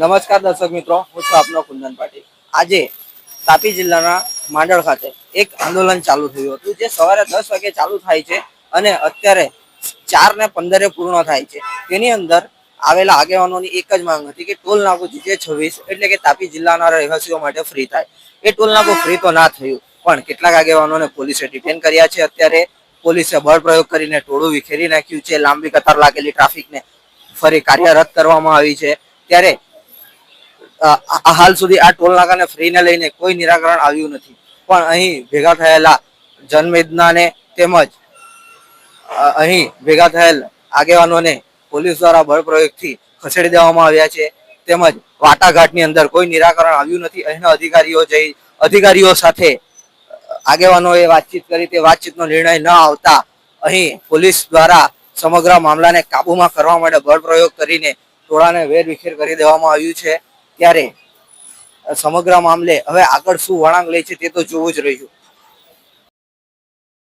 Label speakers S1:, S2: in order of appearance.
S1: નમસ્કાર દર્શક મિત્રો, હું છું આપનો કુંદન પાટીલ. આજે તાપી જિલ્લાના માંડળ ખાતે એક આંદોલન ચાલુ થયું હતું, જે સવારે દસ વાગે ચાલુ થાય છે અને અત્યારે ચાર ને પંદરે પૂર્ણ થાય છે. તેની અંદર આવેલા આગેવાનોની એક જ માંગ હતી કે ટોલ નાકું જે છવ્વીસ, એટલે કે તાપી જિલ્લાના રહેવાસીઓ માટે ફ્રી થાય. એ ટોલ નાકું ફ્રી તો ના થયું, પણ કેટલાક આગેવાનોને પોલીસે ડિટેન કર્યા છે. અત્યારે પોલીસે બળ પ્રયોગ કરીને ટોળું વિખેરી નાખ્યું છે. લાંબી કતાર લાગેલી ટ્રાફિકને ફરી કાર્યરત કરવામાં આવી છે. ત્યારે હાલ સુધી આ ટોલ નાકાને ફ્રીને લઈને કોઈ નિરાકરણ આવ્યું નથી. પણ અહીં ભેગા થયેલા જનમેદનાને તેમજ અહીં ભેગા થયેલ આગેવાનોને પોલીસ દ્વારા બળપ્રયોગથી ખસેડી દેવામાં આવ્યા છે. તેમજ વાટાઘાટની અંદર કોઈ નિરાકરણ આવ્યું નથી. અહીંના અધિકારીઓ જઈ, અધિકારીઓ સાથે આગેવાનોએ વાતચીત કરી. તે વાતચીતનો નિર્ણય ન આવતા અહીં પોલીસ દ્વારા સમગ્ર મામલાને કાબૂમાં કરવા માટે બળપ્રયોગ કરીને ટોળાને વેરવિખેર કરી દેવામાં આવ્યું છે. ત્યારે સમગ્ર મામલે હવે આગળ શું વળાંક લે છે તે તો જોવું જ રહ્યું.